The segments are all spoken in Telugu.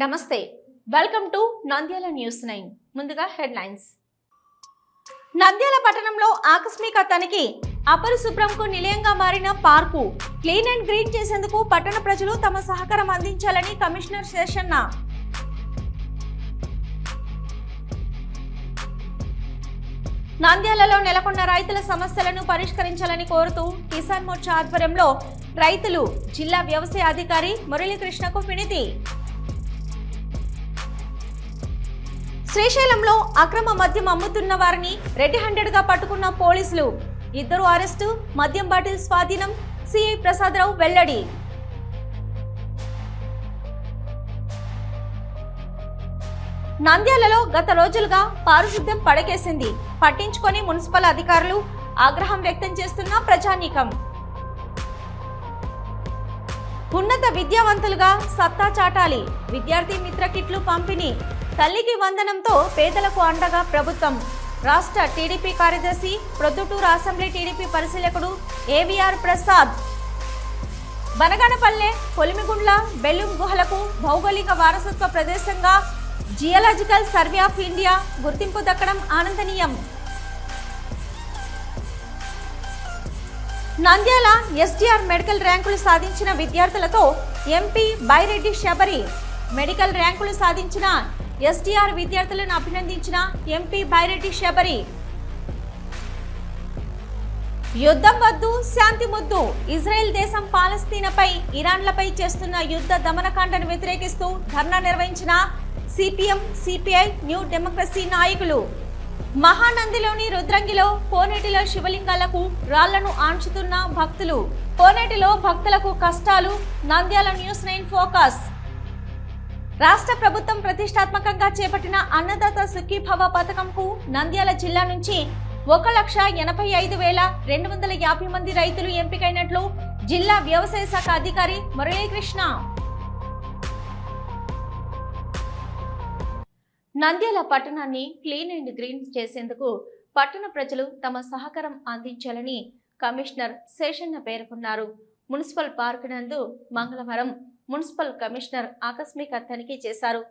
నమస్తే. Welcome to Nandyal news nine ముందుగా హెడ్లైన్స్ నంద్యాల పట్టణంలో ఆకస్మిక తనిఖీ. అపరిశుభ్రంకు నిలయంగా మారిన పార్కు. క్లీన్ అండ్ గ్రీన్ చేసేందుకు పట్టణ ప్రజలు తమ సహకారం అందించాలని కమిషనర్ శేషన్న. నంద్యాలలో నెలకొన్న రైతుల సమస్యలను పరిష్కరించాలని కోరుతూ కిసాన్ మోర్చా ఆధ్వర్యంలో రైతులు జిల్లా వ్యవసాయ అధికారి మురళీకృష్ణకు వినతి. శ్రీశైలంలో అక్రమ మద్యం అమ్ముతున్న వారిని రెడ్ హ్యాండెడ్గా పట్టుకున్న పోలీసులు. ఇద్దరు అరెస్టు మద్యం బాటిల్ స్వాధీనం సిఐ ప్రసాదరావు వెల్లడి. నంద్యాలలో గత రోజులుగా పారిశుద్ధ్యం పడకేసింది. పట్టించుకొని మున్సిపల్ అధికారులు ఆగ్రహం వ్యక్తం చేస్తున్న ప్రజానీకం. ఉన్నత విద్యావంతులుగా సత్తా చాటాలి. విద్యార్థి మిత్ర కిట్లు పంపిణీ. తల్లికి వందనంతో పేదలకు అండగా ప్రభుత్వం. రాష్ట్ర టీడీపీ కార్యదర్శి ప్రొద్దుటూరు అసెంబ్లీ టీడీపీ పరిశీలకుడు ఏవిఆర్ ప్రసాద్. బనగానపల్లె పొలిమిగుండ్ల బెల్లుం గుహలకు భౌగోళిక వారసత్వ ప్రదేశంగా జియలాజికల్ సర్వే ఆఫ్ ఇండియా గుర్తింపు దక్కడం ఆనందనీయం. నంద్యాల ఎస్డిఆర్ మెడికల్ ర్యాంకులు సాధించిన విద్యార్థులతో ఎంపీ బైరెడ్డి శబరి. మెడికల్ ర్యాంకులు సాధించిన ఎస్టీఆర్ విద్యార్థులను అభినందించిన ఎంపీ బైరెడ్డి శబరి. యుద్ధం వద్దు శాంతి ముద్దు. ఇజ్రాయెల్ దేశం పాలస్తీనాపై ఇరాన్లపై చేస్తున్న యుద్ధ దమనకాండను వ్యతిరేకిస్తూ ధర్నా నిర్వహించిన సిపిఎం సిపిఐ న్యూ డెమోక్రసీ నాయకులు. మహానందిలోని రుద్రంగిలో కోనేటిలో శివలింగాలకు రాళ్ళను ఆంచుతున్న భక్తులు. కోనేటిలో భక్తులకు కష్టాలు. Nandyal news nine focus. రాష్ట్ర ప్రభుత్వం ప్రతిష్టాత్మకంగా చేపట్టిన అన్నదాత సుఖీభవ పథకంకు నంద్యాల జిల్లా నుంచి ఒక లక్ష ఎనభై ఐదు వేల రెండు వందల యాభై మంది రైతులు ఎంపికైనట్లు జిల్లా వ్యవసాయ శాఖ అధికారి మురళీకృష్ణ నంద్యాల పట్టణాన్ని క్లీన్ అండ్ గ్రీన్ చేసేందుకు పట్టణ ప్రజలు తమ సహకారం అందించాలని కమిషనర్ శేషన్న పేర్కొన్నారు. మున్సిపల్ పార్క్ నందు మంగళవారం మున్సిపల్ కమిషనర్ ఆకస్మిక తనిఖీ చేశారు.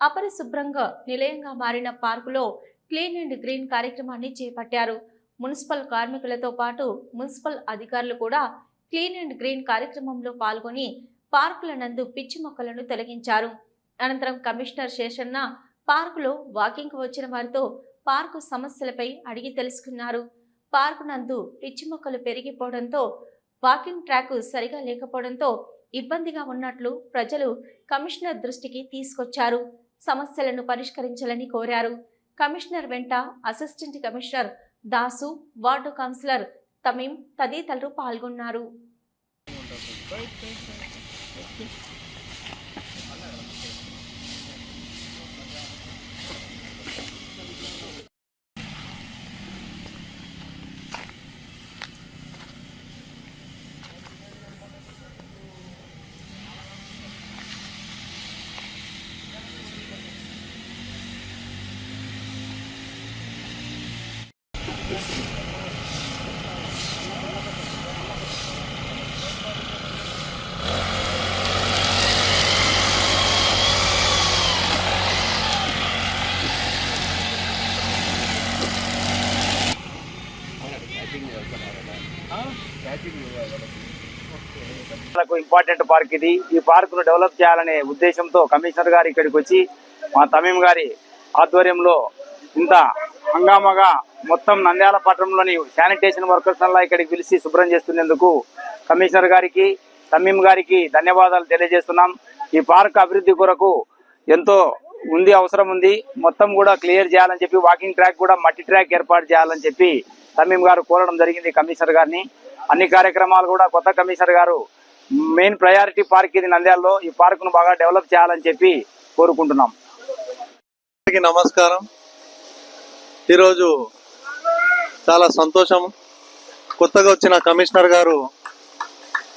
అపరిశుభ్రంగా నిలయంగా మారిన పార్కులో క్లీన్ అండ్ గ్రీన్ కార్యక్రమాన్ని చేపట్టారు. మున్సిపల్ కార్మికులతో పాటు మున్సిపల్ అధికారులు కూడా క్లీన్ అండ్ గ్రీన్ కార్యక్రమంలో పాల్గొని పార్కుల నందు పిచ్చి మొక్కలను తొలగించారు. అనంతరం కమిషనర్ శేషన్న పార్కులో వాకింగ్కు వచ్చిన వారితో పార్కు సమస్యలపై అడిగి తెలుసుకున్నారు. పార్కు నందు పిచ్చి మొక్కలు పెరిగిపోవడంతో వాకింగ్ ట్రాక్ సరిగా లేకపోవడంతో ఇబ్బందిగా ఉన్నట్లు ప్రజలు కమిషనర్ దృష్టికి తీసుకొచ్చారు. సమస్యలను పరిష్కరించాలని కోరారు. కమిషనర్ వెంట assistant commissioner Dasu ward councillor Tamim తదితరులు పాల్గొన్నారు. ఇంపార్టెంట్ పార్క్ ఇది. ఈ పార్క్ను డెవలప్ చేయాలనే ఉద్దేశంతో కమిషనర్ గారు ఇక్కడికి వచ్చి మా తమీం గారి ఆధ్వర్యంలో ఇంత హంగామాగా మొత్తం నంద్యాల పట్టణంలోని శానిటేషన్ వర్కర్స్ అలా ఇక్కడికి పిలిచి శుభ్రం చేస్తున్నందుకు కమిషనర్ గారికి తమీం గారికి ధన్యవాదాలు తెలియజేస్తున్నాం. ఈ పార్క్ అభివృద్ధి కొరకు ఎంతో ఉంది అవసరం ఉంది. మొత్తం కూడా క్లియర్ చేయాలని చెప్పి వాకింగ్ ట్రాక్ కూడా మట్టి ట్రాక్ ఏర్పాటు చేయాలని చెప్పి తమీం గారు కోరడం జరిగింది కమిషనర్ గారిని. అన్ని కార్యక్రమాలు కూడా కొత్త కమిషనర్ గారు మెయిన్ ప్రయారిటీ పార్క్ ఇది నంద్యాలలో. ఈ పార్క్ను బాగా డెవలప్ చేయాలని చెప్పి కోరుకుంటున్నాం. నమస్కారం. ఈరోజు చాలా సంతోషం. కొత్తగా వచ్చిన కమిషనర్ గారు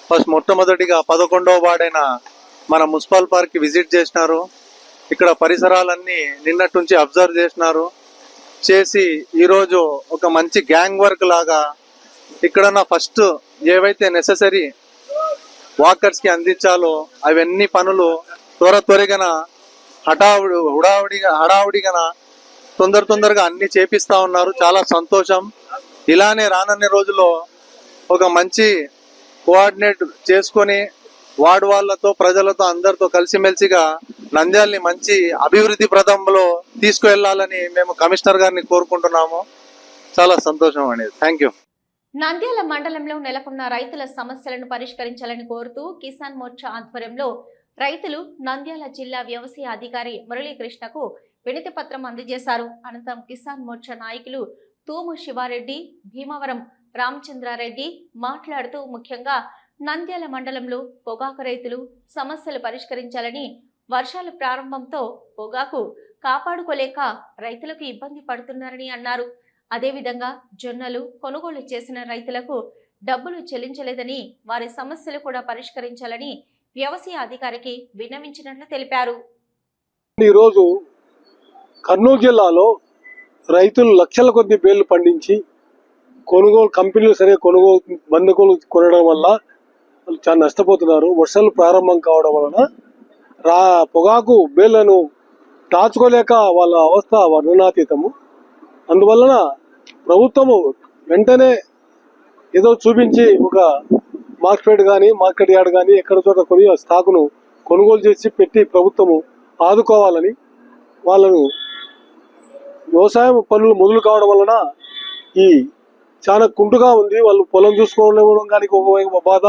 ఫస్ట్ మొట్టమొదటిగా పదకొండవ వార్డైన మన మున్సిపల్ పార్క్ విజిట్ చేసినారు. ఇక్కడ పరిసరాలన్నీ నిన్నటి నుంచి అబ్జర్వ్ చేసినారు. చేసి ఈరోజు ఒక మంచి గ్యాంగ్ వర్క్ లాగా ఇక్కడ ఫస్ట్ ఏవైతే నెససరీ వాకర్స్కి అందించాలో అవన్నీ పనులు త్వర త్వరగా హఠావుడి హుడావుడిగా హడావుడిగా తొందర తొందరగా అన్ని చేపిస్తా ఉన్నారు. చాలా సంతోషం. ఇలానే రానున్న రోజుల్లో ఒక మంచి కోఆర్డినేట్ చేసుకొని వార్డు వాళ్ళతో ప్రజలతో అందరితో కలిసిమెలిసిగా నంద్యాలని మంచి అభివృద్ధి ప్రదంలో తీసుకువెళ్ళాలని మేము కమిషనర్ గారిని కోరుకుంటున్నాము. చాలా సంతోషం అనేది. థ్యాంక్ యూ నంద్యాల మండలంలో నెలకొన్న రైతుల సమస్యలను పరిష్కరించాలని కోరుతూ కిసాన్ మోర్చా ఆధ్వర్యంలో రైతులు నంద్యాల జిల్లా వ్యవసాయ అధికారి మురళీకృష్ణకు వినతి పత్రం అందజేశారు. అనంతరం కిసాన్ మోర్చా నాయకులు తూము శివారెడ్డి భీమవరం రామచంద్రారెడ్డి మాట్లాడుతూ ముఖ్యంగా నంద్యాల మండలంలో పొగాకు రైతులు సమస్యలు పరిష్కరించాలని వర్షాల ప్రారంభంతో పొగాకు కాపాడుకోలేక రైతులకు ఇబ్బంది పడుతున్నారని అన్నారు. అదేవిధంగా జొన్నలు కొనుగోలు చేసిన రైతులకు డబ్బులు చెల్లించలేదని వారి సమస్యలు కూడా పరిష్కరించాలని వ్యవసాయ అధికారికి విన్నవించినట్లు తెలిపారు. ఈరోజు కర్నూలు జిల్లాలో రైతులు లక్షల కొద్ది బేళ్ళు పండించి కొనుగోలు కంపెనీలు సరే కొనుగోలు బంధుకోలు కొనడం వల్ల చాలా నష్టపోతున్నారు. వర్షాలు ప్రారంభం కావడం వలన రా పొగాకు బేళ్ళను దాచుకోలేక వాళ్ళ అవస్థ వర్ణనాతీతము. అందువలన ప్రభుత్వము వెంటనే ఏదో చూపించి ఒక మార్కెట్ కానీ మార్కెట్ యార్డ్ కానీ ఎక్కడ చోట కొని ఆ స్టాకును కొనుగోలు చేసి పెట్టి ప్రభుత్వము ఆదుకోవాలని వాళ్ళను వ్యవసాయం పనులు మొదలు కావడం వలన ఈ చాలా కుంటుగా ఉంది. వాళ్ళు పొలం చూసుకోవడం కానీ ఒక బాధ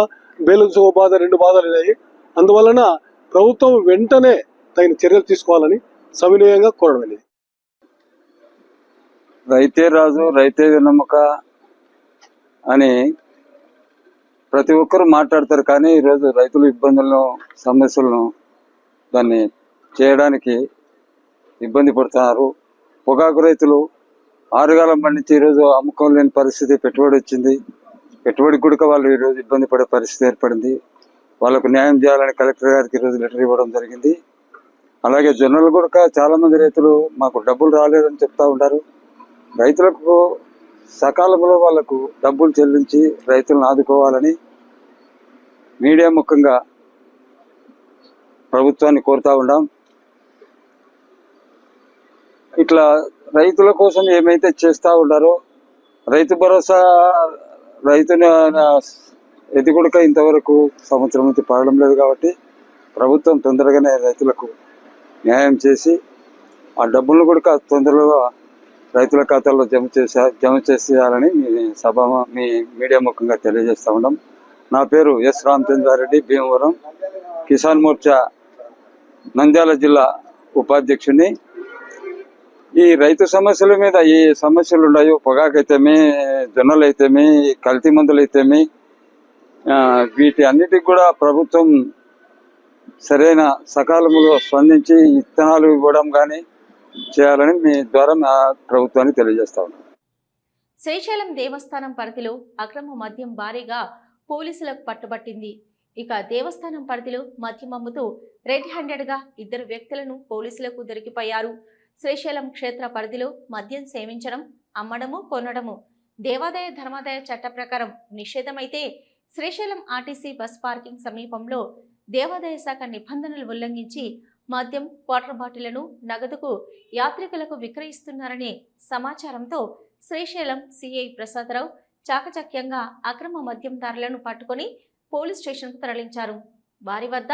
బేలన్స్ ఒక బాధ రెండు బాధలు ఉన్నాయి. అందువలన ప్రభుత్వం వెంటనే తగిన చర్యలు తీసుకోవాలని సవినయంగా కోరడం రైతే రాజు రైతే వెన్నెముక అని ప్రతి ఒక్కరు మాట్లాడతారు. కానీ ఈరోజు రైతుల ఇబ్బందులను సమస్యలను దాన్ని చేయడానికి ఇబ్బంది పడుతున్నారు. పొగాకు రైతులు ఆరుగాలం పండించి ఈరోజు అమ్ముకోలేని లేని పరిస్థితి పెట్టుబడి వచ్చింది. ఎటువంటి కూడా వాళ్ళు ఈరోజు ఇబ్బంది పడే పరిస్థితి ఏర్పడింది? వాళ్ళకు న్యాయం చేయాలని కలెక్టర్ గారికి ఈరోజు లెటర్ ఇవ్వడం జరిగింది. అలాగే జొన్నలు కూడా చాలామంది రైతులు మాకు డబ్బులు రాలేదని చెప్తా ఉంటారు రైతులకు సకాలంలో వాళ్ళకు డబ్బులు చెల్లించి రైతులను ఆదుకోవాలని మీడియా ముఖంగా ప్రభుత్వాన్ని కోరుతా ఉన్నాం. ఇట్లా రైతుల కోసం ఏమైతే చేస్తూ ఉన్నారో రైతు భరోసా రైతుని ఎదుగుడక ఇంతవరకు సంవత్సరం నుంచి పడడం లేదు కాబట్టి ప్రభుత్వం తొందరగానే రైతులకు న్యాయం చేసి ఆ డబ్బులను కూడా తొందరగా రైతుల ఖాతాల్లో జమ చేసే జమ చేసేయాలని మీ సభ మీ మీడియా ముఖంగా తెలియజేస్తా ఉన్నాం. నా పేరు ఎస్ రామచంద్రారెడ్డి భీమవరం కిసాన్ మోర్చా నంద్యాల జిల్లా ఉపాధ్యక్షుని. ఈ రైతు సమస్యల మీద ఏ సమస్యలు ఉన్నాయో పొగాకైతేమి జొన్నలు అయితేమి కల్తీ మందులు అయితేమి వీటి అన్నిటికి కూడా ప్రభుత్వం సరైన సకాలంలో స్పందించి విత్తనాలు ఇవ్వడం కానీ చేయాలని మీ ద్వారా మా ప్రభుత్వానికి తెలియజేస్తా ఉన్నాం. శ్రీశైలం దేవస్థానం పరిధిలో అక్రమ మద్యం భారీగా పోలీసులకు పట్టుబట్టింది. ఇక దేవస్థానం పరిధిలో మద్యం అమ్ముతూ రెడ్ హ్యాండెడ్గా ఇద్దరు వ్యక్తులను పోలీసులకు దొరికిపోయారు. శ్రీశైలం క్షేత్ర పరిధిలో మద్యం సేవించడం అమ్మడము కొనడము. దేవాదాయ ధర్మాదాయ చట్ట ప్రకారం నిషేధమైతే శ్రీశైలం ఆర్టీసీ బస్ పార్కింగ్ సమీపంలో దేవాదాయ శాఖ నిబంధనలు ఉల్లంఘించి మద్యం వాటర్ బాటిళ్ళను నగదుకు యాత్రికులకు విక్రయిస్తున్నారనే సమాచారంతో శ్రీశైలం సిఐ ప్రసాదరావు చాకచక్యంగా అక్రమ మద్యందారులను పట్టుకొని పోలీస్ స్టేషన్కు తరలించారు. వారి వద్ద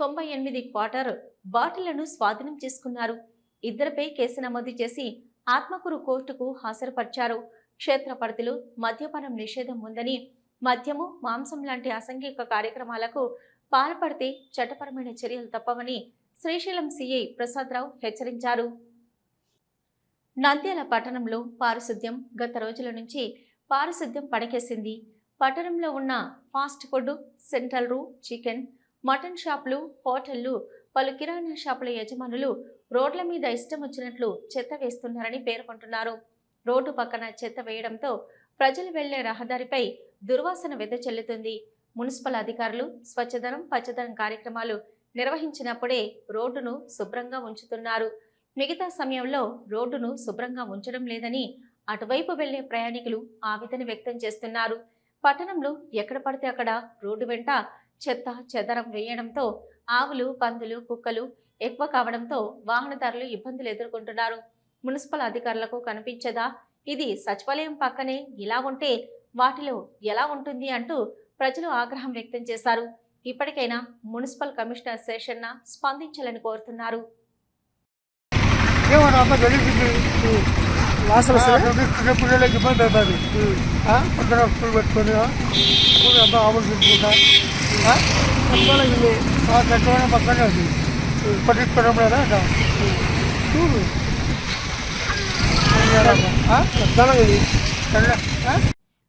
తొంభై ఎనిమిది క్వార్టర్ బాటిళ్ళను స్వాధీనం చేసుకున్నారు. ఇద్దరిపై కేసు నమోదు చేసి ఆత్మకూరు కోర్టుకు హాజరుపరిచారు. క్షేత్ర పరిధిలో మద్యపానం నిషేధం ఉందని మద్యము మాంసం లాంటి అసంఘిక కార్యక్రమాలకు పాల్పడితే చట్టపరమైన చర్యలు తప్పవని శ్రీశైలం సిఐ ప్రసాదరావు హెచ్చరించారు. నంద్యాల పట్టణంలో పారిశుద్ధ్యం గత రోజుల నుంచి పారిశుద్ధ్యం పడకేసింది. పట్టణంలో ఉన్న ఫాస్ట్ ఫుడ్ సెంట్రల్ రూ చికెన్ మటన్ షాపులు హోటళ్ళు పలు కిరాణా షాపుల యజమానులు రోడ్ల మీద ఇష్టం వచ్చినట్లు చెత్త వేస్తున్నారని పేర్కొంటున్నారు. రోడ్డు పక్కన చెత్త వేయడంతో ప్రజలు వెళ్ళే రహదారిపై దుర్వాసన వెదజల్లుతుంది మున్సిపల్ అధికారులు స్వచ్ఛదనం పచ్చదనం కార్యక్రమాలు నిర్వహించినప్పుడే రోడ్డును శుభ్రంగా ఉంచుతున్నారు. మిగతా సమయంలో రోడ్డును శుభ్రంగా ఉంచడం లేదని అటువైపు వెళ్ళే ప్రయాణికులు ఆవేదన వ్యక్తం చేస్తున్నారు. పట్టణంలో ఎక్కడ పడితే అక్కడ రోడ్డు వెంట చెత్త చెదరం వేయడంతో ఆవులు పందులు కుక్కలు ఎక్కువ కావడంతో వాహనదారులు ఇబ్బందులు ఎదుర్కొంటున్నారు. మున్సిపల్ అధికారులకు కనిపించదా? ఇది సచివాలయం పక్కనే ఇలా ఉంటే వాటిలో ఎలా ఉంటుంది అంటూ ప్రజలు ఆగ్రహం వ్యక్తం చేశారు. ఇప్పటికైనా మున్సిపల్ కమిషనర్ శేషన్న స్పందించాలని కోరుతున్నారు. ఇబ్బంది అవుతుంది. పక్కన స్కూల్ పెట్టుకొని స్కూల్ అంతా ఆవులు తిప్పుకుంటా చక్కమైన పక్కనే ఉంది. పట్టించుకోవడం లేదా? చూడు.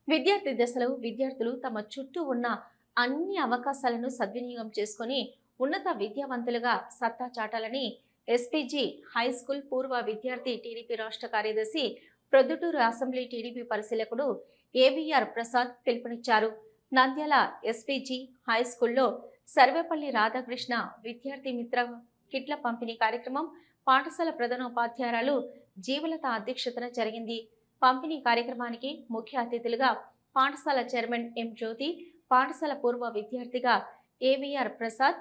విద్యార్థి దశలో విద్యార్థులు తమ చుట్టూ ఉన్న అన్ని అవకాశాలను సద్వినియోగం చేసుకొని ఉన్నత విద్యావంతులుగా సత్తా చాటాలని ఎస్పీజీ హై స్కూల్ పూర్వ విద్యార్థి టీడీపీ రాష్ట్ర కార్యదర్శి ప్రొద్దుటూరు అసెంబ్లీ టీడీపీ పరిశీలకుడు ఏవీఆర్ ప్రసాద్ పిలుపునిచ్చారు. నంద్యాల ఎస్పీజీ హై స్కూల్లో సర్వేపల్లి రాధాకృష్ణ విద్యార్థి మిత్ర కిట్ల పంపిణీ కార్యక్రమం పాఠశాల ప్రధానోపాధ్యాయురాలు జీవలత అధ్యక్షతన జరిగింది. పంపిణీ కార్యక్రమానికి ముఖ్య అతిథులుగా పాఠశాల చైర్మన్ ఎం జ్యోతి పాఠశాల పూర్వ విద్యార్థిగా ఏవిఆర్ ప్రసాద్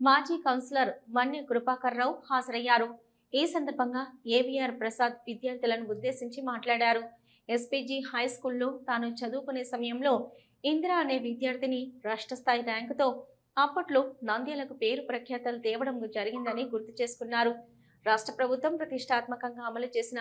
మాజీ కౌన్సిలర్ మన్య కృపాకర్ రావు హాజరయ్యారు. ఈ సందర్భంగా ఏవిఆర్ ప్రసాద్ విద్యార్థులను ఉద్దేశించి మాట్లాడారు. ఎస్పీజీ హై స్కూల్లో తాను చదువుకునే సమయంలో ఇందిరా అనే విద్యార్థిని రాష్ట్ర స్థాయి ర్యాంకుతో అప్పట్లో నంద్యాలకు పేరు ప్రఖ్యాతలు తేవడం జరిగిందని గుర్తు చేసుకున్నారు. రాష్ట్ర ప్రభుత్వం ప్రతిష్టాత్మకంగా అమలు చేసిన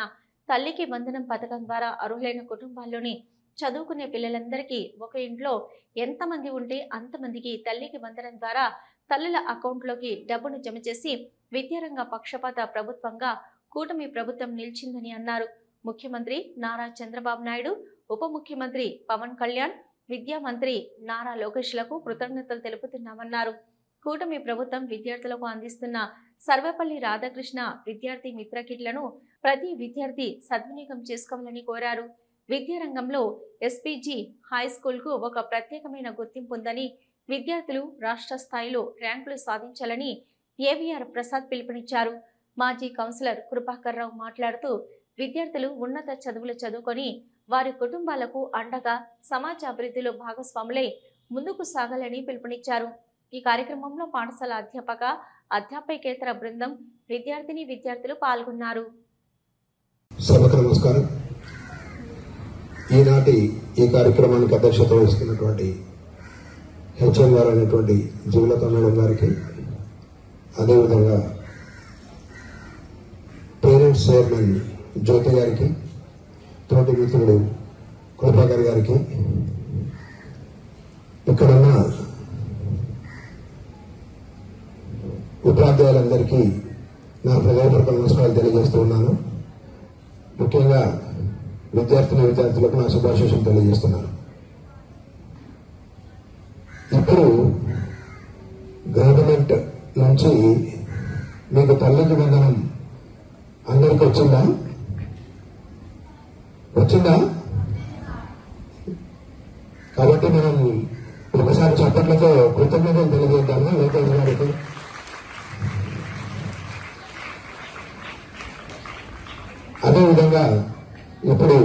తల్లికి వందనం పథకం ద్వారా అర్హులైన కుటుంబాల్లోని చదువుకునే పిల్లలందరికీ ఒక ఇంట్లో ఎంతమంది ఉంటే అంతమందికి తల్లికి వందనం ద్వారా తల్లుల అకౌంట్లోకి డబ్బును జమ చేసి విద్యారంగ పక్షపాత ప్రభుత్వంగా కూటమి ప్రభుత్వం నిలిచిందని అన్నారు. ముఖ్యమంత్రి నారా చంద్రబాబు నాయుడు ఉప ముఖ్యమంత్రి పవన్ కళ్యాణ్ విద్యా మంత్రి నారా లోకేష్లకు కృతజ్ఞతలు తెలుపుతున్నామన్నారు. కూటమి ప్రభుత్వం విద్యార్థులకు అందిస్తున్న సర్వేపల్లి రాధాకృష్ణ విద్యార్థి మిత్ర కిట్లను ప్రతి విద్యార్థి సద్వినియోగం చేసుకోవాలని కోరారు. విద్యారంగంలో ఎస్పీజీ హై స్కూల్కు ఒక ప్రత్యేకమైన గుర్తింపు ఉందని విద్యార్థులు రాష్ట్ర స్థాయిలో ర్యాంకులు సాధించాలని ఏవిఆర్ ప్రసాద్ పిలుపునిచ్చారు. మాజీ కౌన్సిలర్ కృపాకర్ రావు మాట్లాడుతూ విద్యార్థులు ఉన్నత చదువులు చదువుకొని వారి కుటుంబాలకు అండగా సమాజ అభివృద్ధిలో భాగస్వాములై ముందుకు సాగాలని పిలుపునిచ్చారు. ఈ కార్యక్రమంలో పాఠశాల అధ్యాపక అధ్యాపకేతర బృందం విద్యార్థిని విద్యార్థులు పాల్గొన్నారు. నమస్కారం. ఈనాటి ఈ కార్యక్రమానికి అధ్యక్షత వహిస్తున్నటువంటి హెచ్ఎం గారు అయినటువంటి జీవులత మేడం గారికి అదేవిధంగా పేరెంట్స్ చైర్మన్ జ్యోతి గారికి తోటి మిత్రుడు కృపాకర్ గారికి ఇక్కడున్న ఉపాధ్యాయులందరికీ నా హృదయపూర్వక నమస్కారాలు తెలియజేస్తూ ఉన్నాను. ముఖ్యంగా విద్యార్థిని విద్యార్థులకు నా శుభాశీషం తెలియజేస్తున్నాను. ఇప్పుడు గవర్నమెంట్ నుంచి మీకు తల్లికి వందనం అందరికి వచ్చిందా? వచ్చిందా కాబట్టి మనం ఒకసారి చప్పట్లతో కృతజ్ఞతలు తెలియజేద్దాము. లోకేష్ గారికి అదేవిధంగా ఇప్పుడు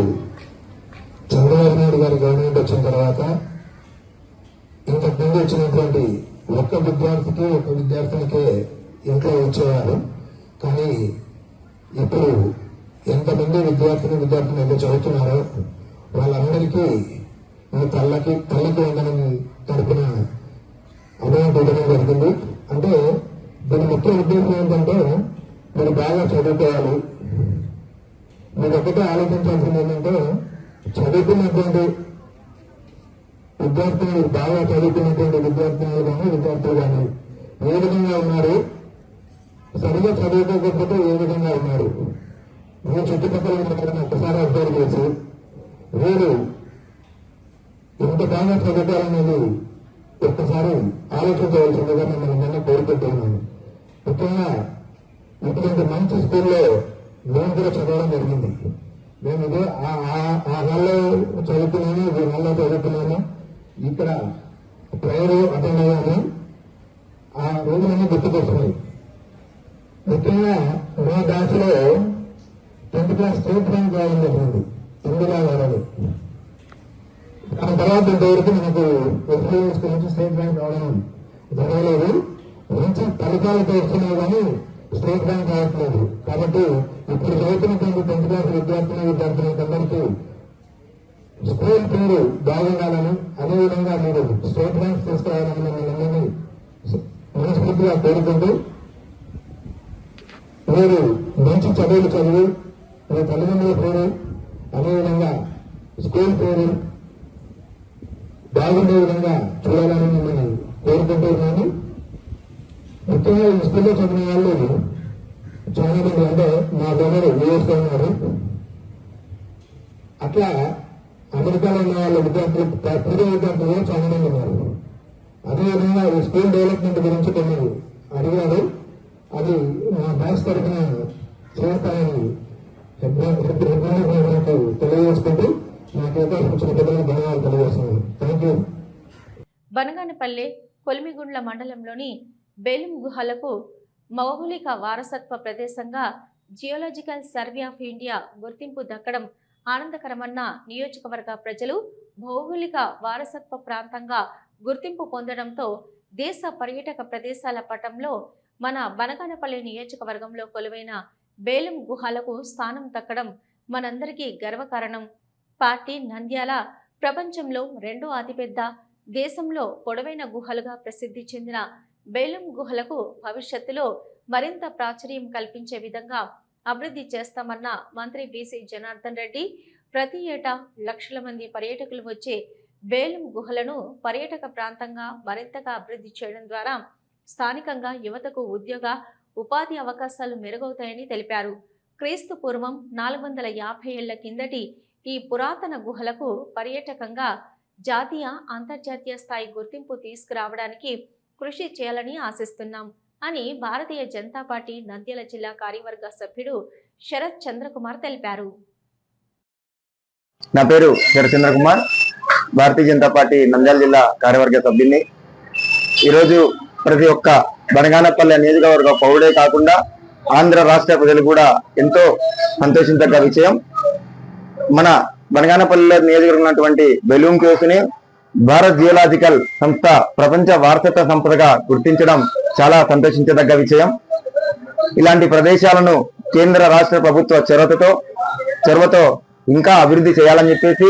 చంద్రబాబు నాయుడు గారి గవర్నమెంట్ వచ్చిన తర్వాత ఇంతకు ముందు వచ్చినటువంటి ఒక్క విద్యార్థికి ఒక విద్యార్థినికే ఇంట్లో వచ్చేవారు కానీ ఇప్పుడు ఎంతమంది విద్యార్థిని విద్యార్థులు ఎంత చదువుతున్నారో వాళ్ళందరికీ ఈ తల్లకి తల్లికి వందనం తరపున అమౌంట్ ఇవ్వడం జరిగింది అంటే దీని ముఖ్య ఉద్దేశం ఏంటంటే మీరు బాగా చదువుకోవాలి మీరు ఒకటే ఆలోచించాల్సింది ఏంటంటే చదువుకున్నటువంటి విద్యార్థులు బాగా చదువుకున్నటువంటి విద్యార్థులు కానీ విద్యార్థులు కానీ ఏ విధంగా ఉన్నారు? సరిగా చదువుకోకపోతే ఏ విధంగా ఉన్నారు? మీ చుట్టుపక్కల ఉన్న ఒకసారి అబ్జర్వ్ చేసి వీరు ఎంత బాగా చదువుకోవాలనేది ఒక్కసారి ఆలోచించవలసిందిగా మిమ్మల్ని అందరినీ కోరుకుంటున్నాను. ముఖ్యంగా ఇటువంటి మంచి స్కూల్లో నేను కూడా చదవడం జరిగింది. నేను ఇదే ఆ- హాల్లో చదువుతున్నాను ఈ హాల్లో చదువుతున్నాను. ఇక్కడ ప్రేయర్ అటెండ్ అయ్యాను. ఆ రోజులన్నీ గుర్తుకొస్తున్నాయి ముఖ్యంగా మా బ్యాచ్లో టెన్త్ క్లాస్ స్టేట్ బ్యాంక్ రావడం జరిగింది ఇందిరా గారని ఆ తర్వాత ఇంతవరకు మనకు ఎస్బీఐ నుంచి స్టేట్ బ్యాంక్ రావడం జరగలేదు. మంచి ఫలితాలతో వస్తున్నాయి కానీ స్టేట్ ర్యాంక్ రావట్లేదు కాబట్టి ఇప్పుడు చదువుతున్నటువంటి టెన్త్ క్లాస్ విద్యార్థులు విద్యార్థులందరికీ స్కూల్ పేరు బాగుండాలని అదేవిధంగా మీరు స్టేట్ బ్యాంక్ తీసుకురావాలని మిమ్మల్ని మనస్ఫూర్తిగా కోరుకుంటూ మీరు మంచి చదువులు చదివి మీ తల్లిదండ్రుల పేరు అదేవిధంగా స్కూల్ పేరు బాగుండే విధంగా చూడాలని మిమ్మల్ని కోరుకుంటూ ఉన్నాను. ముఖ్యంగా ఈ స్కూల్లో చదివిన వాళ్ళు చాలా మంది అంటే మా దగ్గర యూఎస్లో ఉన్నారు. అట్లా అమెరికాలో ఉన్న వాళ్ళ విద్యార్థులు ప- పూర్వ విద్యార్థులు చాలా మంది ఉన్నారు. అదేవిధంగా ఈ స్కూల్ డెవలప్మెంట్ గురించి కొన్ని అడిగారు. అది మా బ్యాచ్ తరఫున చేస్తానని హెడ్ తెలియజేసుకుంటూ నాకు అవకాశం ఇచ్చిన పెద్దలకు ధన్యవాదాలు తెలియజేస్తున్నాను. థ్యాంక్ యూ బనగానపల్లె కొలిమిగుండ్ల మండలంలోని బేలుం గుహలకు మౌలిక వారసత్వ ప్రదేశంగా జియోలాజికల్ సర్వే ఆఫ్ ఇండియా గుర్తింపు దక్కడం ఆనందకరమన్న నియోజకవర్గ ప్రజలు భౌగోళిక వారసత్వ ప్రాంతంగా గుర్తింపు పొందడంతో దేశ పర్యాటక ప్రదేశాల పటంలో మన బనగానపల్లి నియోజకవర్గంలో కొలువైన బేలం గుహలకు స్థానం దక్కడం మనందరికీ గర్వకారణం. పార్టీ నంద్యాల ప్రపంచంలో రెండో అతిపెద్ద దేశంలో పొడవైన గుహలుగా ప్రసిద్ధి చెందిన బేలం గుహలకు భవిష్యత్తులో మరింత ప్రాచుర్యం కల్పించే విధంగా అభివృద్ధి చేస్తామన్న మంత్రి బీసీ జనార్దన్ రెడ్డి ప్రతి ఏటా లక్షల మంది పర్యాటకులు వచ్చే బేలుం గుహలను పర్యాటక ప్రాంతంగా మరింతగా అభివృద్ధి చేయడం ద్వారా స్థానికంగా యువతకు ఉద్యోగ ఉపాధి అవకాశాలు మెరుగవుతాయని తెలిపారు. క్రీస్తు పూర్వం నాలుగు వందల యాభై ఏళ్ళ కిందటి ఈ పురాతన గుహలకు పర్యాటకంగా జాతీయ అంతర్జాతీయ స్థాయి గుర్తింపు తీసుకురావడానికి కృషి చేయాలని ఆశిస్తున్నాం అని భారతీయ జనతా పార్టీ నంద్యాల జిల్లా కార్యవర్గ సభ్యుడు శరత్ చంద్రకుమార్ తెలిపారు. నా పేరు శరత్ కుమార్ భారతీయ జనతా పార్టీ నంద్యాల జిల్లా కార్యవర్గ సభ్యుని ఈరోజు ప్రతి ఒక్క బనగానపల్లె నియోజకవర్గ పౌరుడే కాకుండా ఆంధ్ర రాష్ట్ర ప్రజలు కూడా ఎంతో సంతోషించదగ్గ విషయం. మన బనగానపల్లిలో నియోజకవర్గం ఉన్నటువంటి బెలూన్ కేసుని భారత్ జియోలాజికల్ సంస్థ ప్రపంచ వారసత్వ సంపదగా గుర్తించడం చాలా సంతోషించదగ్గ విషయం. ఇలాంటి ప్రదేశాలను కేంద్ర రాష్ట్ర ప్రభుత్వ చొరవతో చొరవతో ఇంకా అభివృద్ధి చేయాలని చెప్పేసి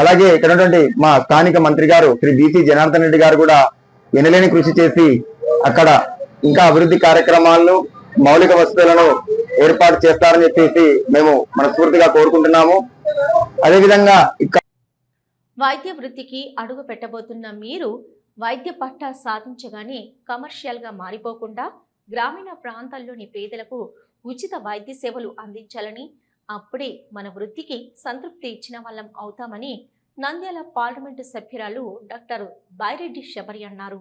అలాగే ఇక్కడ ఉన్నటువంటి మా స్థానిక మంత్రి గారు శ్రీ బీసీ జనార్దన్ రెడ్డి గారు కూడా ఎనలేని కృషి చేసి అక్కడ ఇంకా అభివృద్ధి కార్యక్రమాలను మౌలిక వసతులను ఏర్పాటు చేస్తారని చెప్పేసి మేము మనస్ఫూర్తిగా కోరుకుంటున్నాము. అదేవిధంగా ఇక్కడ వైద్య వృత్తికి అడుగు పెట్టబోతున్న మీరు వైద్య పట్టా సాధించగానే కమర్షియల్గా మారిపోకుండా గ్రామీణ ప్రాంతాల్లోని పేదలకు ఉచిత వైద్య సేవలు అందించాలని అప్పుడే మన వృత్తికి సంతృప్తి ఇచ్చిన వాళ్ళం అవుతామని నంద్యాల పార్లమెంటు సభ్యురాలు డాక్టర్ బైరెడ్డి శబరి అన్నారు.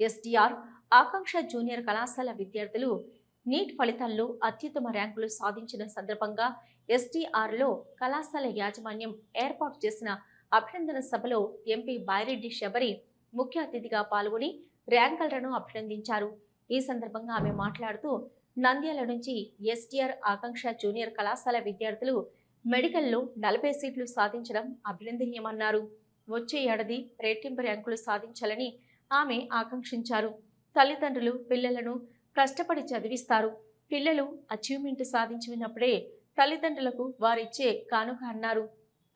ఎస్డిఆర్ ఆకాంక్ష జూనియర్ కళాశాల విద్యార్థులు నీట్ ఫలితాల్లో అత్యుత్తమ ర్యాంకులు సాధించిన సందర్భంగా ఎస్డిఆర్లో కళాశాల యాజమాన్యం ఏర్పాటు చేసిన అభినందన సభలో ఎంపీ బాయిరెడ్డి శబరి ముఖ్య అతిథిగా పాల్గొని ర్యాంకర్లను అభినందించారు. ఈ సందర్భంగా ఆమె మాట్లాడుతూ నంద్యాల నుంచి ఎస్టీఆర్ ఆకాంక్ష జూనియర్ కళాశాల విద్యార్థులు మెడికల్లో నలభై సీట్లు సాధించడం అభినందనీయమన్నారు. వచ్చే ఏడాది రెట్టింపు ర్యాంకులు సాధించాలని ఆమె ఆకాంక్షించారు. తల్లిదండ్రులు పిల్లలను కష్టపడి చదివిస్తారు. పిల్లలు అచీవ్మెంట్ సాధించినప్పుడే తల్లిదండ్రులకు వారిచ్చే కానుక అన్నారు.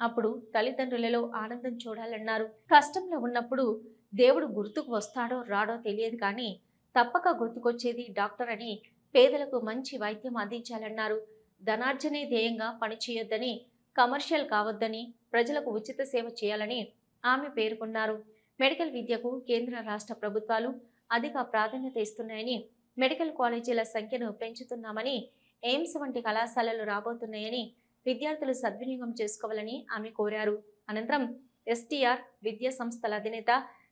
అప్పుడు తల్లిదండ్రులలో ఆనందం చూడాలన్నారు. కష్టంలో ఉన్నప్పుడు దేవుడు గుర్తుకు వస్తాడో రాడో తెలియదు కానీ తప్పక గుర్తుకొచ్చేది డాక్టర్ అని పేదలకు మంచి వైద్యం అందించాలన్నారు. ధనార్జనే ధ్యేయంగా పనిచేయొద్దని కమర్షియల్ కావద్దని ప్రజలకు ఉచిత సేవ చేయాలని ఆమె పేర్కొన్నారు. మెడికల్ విద్యకు కేంద్ర రాష్ట్ర ప్రభుత్వాలు అధిక ప్రాధాన్యత ఇస్తున్నాయని మెడికల్ కాలేజీల సంఖ్యను పెంచుతున్నామని ఎయిమ్స్ వంటి కళాశాలలు రాబోతున్నాయని విద్యార్థులు సద్వినియోగం చేసుకోవాలని ఆమె కోరారు. అనంతరం ఎస్టీఆర్ విద్యా సంస్థల అధినేత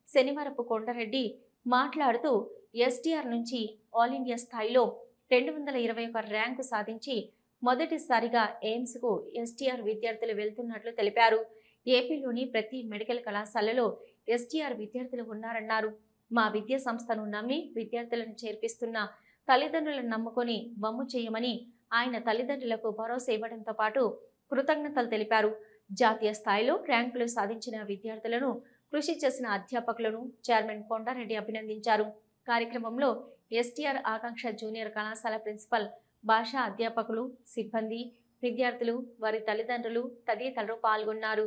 శనివారపు కొండారెడ్డి మాట్లాడుతూ ఎస్టీఆర్ నుంచి ఆల్ ఇండియా స్థాయిలో రెండు వందల ఇరవై ఒక ర్యాంకు సాధించి మొదటిసారిగా ఎయిమ్స్కు ఎస్టీఆర్ విద్యార్థులు వెళ్తున్నట్లు తెలిపారు. ఏపీలోని ప్రతి మెడికల్ కళాశాలలో ఎస్టీఆర్ విద్యార్థులు ఉన్నారన్నారు. మా విద్యా సంస్థను నమ్మి విద్యార్థులను చేర్పిస్తున్న తల్లిదండ్రులను నమ్ముకొని వమ్ము చేయమని ఆయన తల్లిదండ్రులకు భరోసా ఇవ్వడంతో పాటు కృతజ్ఞతలు తెలిపారు. జాతీయ స్థాయిలో ర్యాంకులు సాధించిన విద్యార్థులను కృషి చేసిన అధ్యాపకులను చైర్మన్ కొండారెడ్డి అభినందించారు. కార్యక్రమంలో ఎస్టీఆర్ ఆకాంక్ష జూనియర్ కళాశాల ప్రిన్సిపల్ భాషా అధ్యాపకులు సిబ్బంది విద్యార్థులు వారి తల్లిదండ్రులు తదితరులు పాల్గొన్నారు.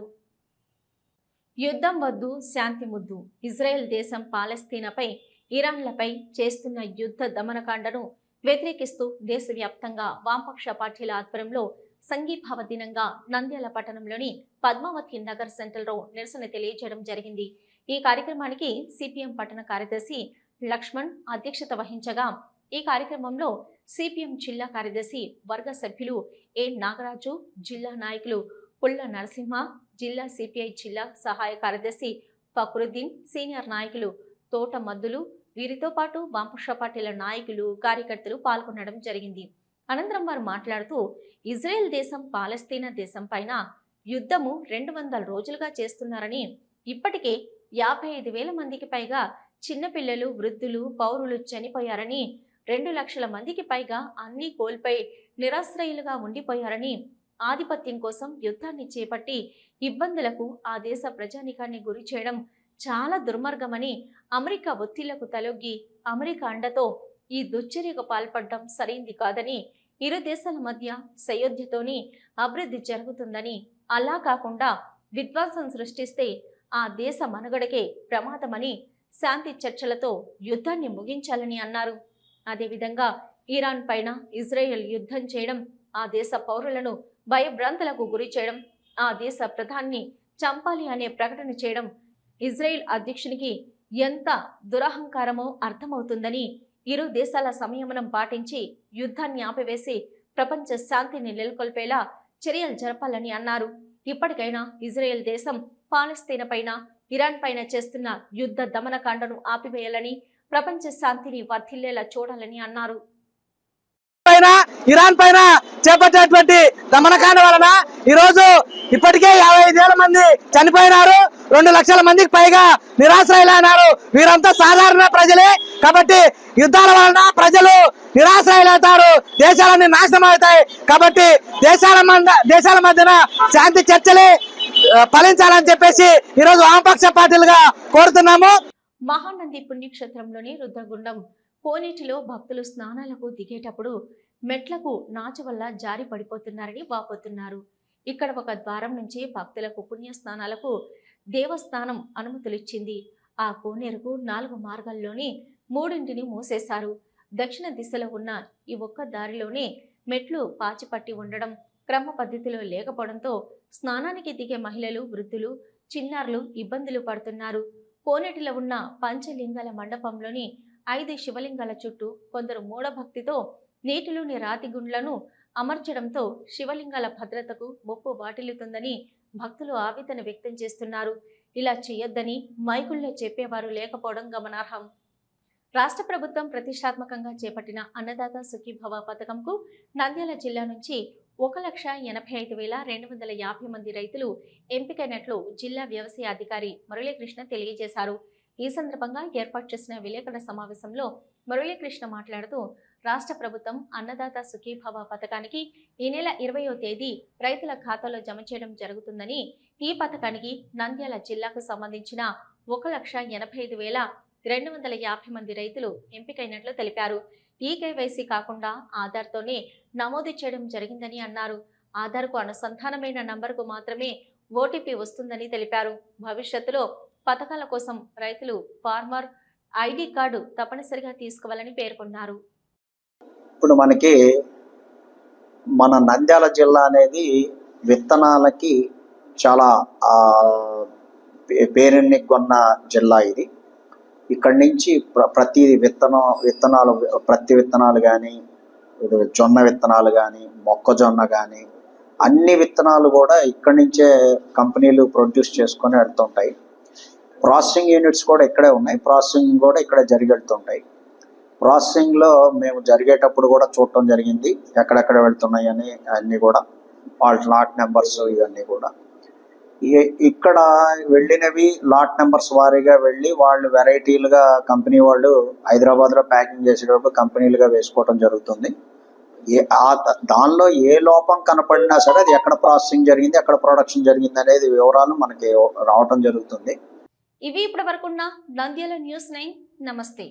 యుద్ధం వద్దు శాంతి ముద్దు. ఇజ్రాయెల్ దేశం పాలస్తీనాపై ఇరాన్లపై చేస్తున్న యుద్ధ దమనకాండను వ్యతిరేకిస్తూ దేశవ్యాప్తంగా వామపక్ష పార్టీల ఆధ్వర్యంలో సంఘీభావ దినంగా నంద్యాల పట్టణంలోని పద్మావతి నగర్ సెంటర్లో నిరసన తెలియజేయడం జరిగింది. ఈ కార్యక్రమానికి సిపిఎం పట్టణ కార్యదర్శి లక్ష్మణ్ అధ్యక్షత వహించగా ఈ కార్యక్రమంలో సిపిఎం జిల్లా కార్యదర్శి వర్గ సభ్యులు ఏ నాగరాజు జిల్లా నాయకులు పుల్ల నరసింహ జిల్లా సిపిఐ జిల్లా సహాయ కార్యదర్శి ఫక్రుద్దీన్ సీనియర్ నాయకులు తోట మద్దులు వీరితో పాటు వామపక్ష పార్టీల నాయకులు కార్యకర్తలు పాల్గొనడం జరిగింది. అనంతరం వారు మాట్లాడుతూ ఇజ్రాయెల్ దేశం పాలస్తీనా దేశం పైన యుద్ధము రెండు వందల రోజులుగా చేస్తున్నారని ఇప్పటికే యాభై ఐదు వేల మందికి పైగా చిన్నపిల్లలు వృద్ధులు పౌరులు చనిపోయారని రెండు లక్షల మందికి పైగా అన్ని కోల్పోయి నిరాశ్రయులుగా ఉండిపోయారని ఆధిపత్యం కోసం యుద్ధాన్ని చేపట్టి ఇబ్బందులకు ఆ దేశ ప్రజానికాన్ని గురి చేయడం చాలా దుర్మార్గమని అమెరికా ఒత్తిళ్ళకు తలొగ్గి అమెరికా అండతో ఈ దుశ్చర్యకు పాల్పడడం సరైంది కాదని ఇరు దేశాల మధ్య సయోధ్యతోని అభివృద్ధి జరుగుతుందని అలా కాకుండా విధ్వంసం సృష్టిస్తే ఆ దేశ మనుగడకే ప్రమాదమని శాంతి చర్చలతో యుద్ధాన్ని ముగించాలని అన్నారు. అదేవిధంగా ఇరాన్ పైన ఇజ్రాయెల్ యుద్ధం చేయడం ఆ దేశ పౌరులను భయభ్రాంతులకు గురి చేయడం ఆ దేశ ప్రధాని చంపాలి అనే ప్రకటన చేయడం ఇజ్రాయెల్ అధ్యక్షునికి ఎంత దురహంకారమో అర్థమవుతుందని ఇరు దేశాల సంయమనం పాటించి యుద్ధాన్ని ఆపివేసి ప్రపంచ శాంతిని నెలకొల్పేలా చర్యలు జరపాలని అన్నారు. ఇప్పటికైనా ఇజ్రాయెల్ దేశం పాలస్తీన పైన ఇరాన్ పైన చేస్తున్న యుద్ధ దమనకాండను ఆపివేయాలని ప్రపంచ శాంతిని వర్ధిల్లేలా చూడాలని అన్నారు. పైన ఇరాన్ పైన చేపట్టేటువంటి దమనకాండ వలన ఈ రోజు ఇప్పటికే యాభై ఐదేళ్ళ మంది చనిపోయినారు. రెండు లక్షల మందికి పైగా నిరాశ్రయులైనారు. వీరంతా సాధారణ ప్రజలే. కాబట్టి యుద్ధాల వలన ప్రజలు నిరాశ్రయులవుతారు. దేశాలన్నీ నాశనం అవుతాయి. కాబట్టి దేశాల దేశాల మధ్యన శాంతి చర్చలే ఫలించాలని చెప్పేసి ఈరోజు వామపక్ష పార్టీలుగా కోరుతున్నాము. మహానంది పుణ్యక్షేత్రంలోని రుద్రగుండం కోనేటిలో భక్తులు స్నానాలకు దిగేటప్పుడు మెట్లకు నాచు వల్ల జారి పడిపోతున్నారని వాపోతున్నారు. ఇక్కడ ఒక ద్వారం నుంచి భక్తులకు పుణ్య స్నానాలకు దేవస్థానం అనుమతులిచ్చింది. ఆ కోనేరుకు నాలుగు మార్గాల్లోని మూడింటిని మూసేశారు. దక్షిణ దిశలో ఉన్న ఈ ఒక్క దారిలోనే మెట్లు పాచిపట్టి ఉండడం క్రమ పద్ధతిలో లేకపోవడంతో స్నానానికి దిగే మహిళలు వృద్ధులు చిన్నారులు ఇబ్బందులు పడుతున్నారు. కోనేటిలో ఉన్న పంచలింగాల మండపంలోని ఐదు శివలింగాల చుట్టూ కొందరు మూఢభక్తితో నీటిలోని రాతి గుండ్లను అమర్చడంతో శివలింగాల భద్రతకు ముప్పు వాటిల్లుతుందని భక్తులు ఆవేదన వ్యక్తం చేస్తున్నారు. ఇలా చేయొద్దని మైకుల్లో చెప్పేవారు లేకపోవడం గమనార్హం. రాష్ట్ర ప్రభుత్వం ప్రతిష్టాత్మకంగా చేపట్టిన అన్నదాత సుఖీభవ పథకంకు నంద్యాల జిల్లా నుంచి ఒక లక్ష ఎనభై ఐదు వేల రెండు వందల యాభై మంది రైతులు ఎంపికైనట్లు జిల్లా వ్యవసాయ అధికారి మురళీకృష్ణ తెలియజేశారు. ఈ సందర్భంగా ఏర్పాటు చేసిన విలేకరుల సమావేశంలో మురళీకృష్ణ మాట్లాడుతూ రాష్ట్ర ప్రభుత్వం అన్నదాత సుఖీభవ పథకానికి ఈ నెల ఇరవయో తేదీ రైతుల ఖాతాలో జమ చేయడం జరుగుతుందని ఈ పథకానికి నంద్యాల జిల్లాకు సంబంధించిన ఒక లక్ష ఎనభై ఐదు వేల రెండు వందల యాభై మంది రైతులు ఎంపికైనట్లు తెలిపారు. ఈ కేవైసీ కాకుండా ఆధార్తోనే నమోదు చేయడం జరిగిందని అన్నారు. ఆధార్కు అనుసంధానమైన నంబర్కు మాత్రమే ఓటీపీ వస్తుందని తెలిపారు. భవిష్యత్తులో పథకాల కోసం రైతులు ఫార్మర్ ఐడి కార్డు తప్పనిసరిగా తీసుకోవాలని పేర్కొన్నారు. ఇప్పుడు మనకి మన నంద్యాల జిల్లా అనేది విత్తనాలకి చాలా ఆ, పే- పేరెన్నికొన్న జిల్లా ఇది. ఇక్కడి నుంచి ప్ర- ప్రతి విత్తనం విత్తనాలు ప్రతి విత్తనాలు కానీ జొన్న విత్తనాలు కానీ మొక్కజొన్న కానీ అన్ని విత్తనాలు కూడా ఇక్కడి నుంచే కంపెనీలు ప్రొడ్యూస్ చేసుకొని వెళ్తుంటాయి. ప్రాసెసింగ్ యూనిట్స్ కూడా ఇక్కడే ఉన్నాయి. ప్రాసెసింగ్ కూడా ఇక్కడ జరిగెడుతుంటాయి. ప్రాసెసింగ్లో మేము జరిగేటప్పుడు కూడా చూడటం జరిగింది. ఎక్కడెక్కడ వెళ్తున్నాయి అని అన్నీ కూడా. వాళ్ళ లాట్ నెంబర్స్ ఇవన్నీ కూడా. ఇక్కడ వెళ్ళినవి లాట్ నెంబర్స్ వారీగా వెళ్ళి వాళ్ళు వెరైటీలుగా కంపెనీ వాళ్ళు హైదరాబాద్లో ప్యాకింగ్ చేసేటప్పుడు కంపెనీలుగా వేసుకోవడం జరుగుతుంది. ఏ ఆ దానిలో ఏ లోపం కనపడినా సరే అది ఎక్కడ ప్రాసెసింగ్ జరిగింది ఎక్కడ ప్రొడక్షన్ జరిగింది అనేది వివరాలు మనకి రావటం జరుగుతుంది. ఇవి ఇప్పటి వరకున్న నంద్యాల న్యూస్ నైన్. నమస్తే.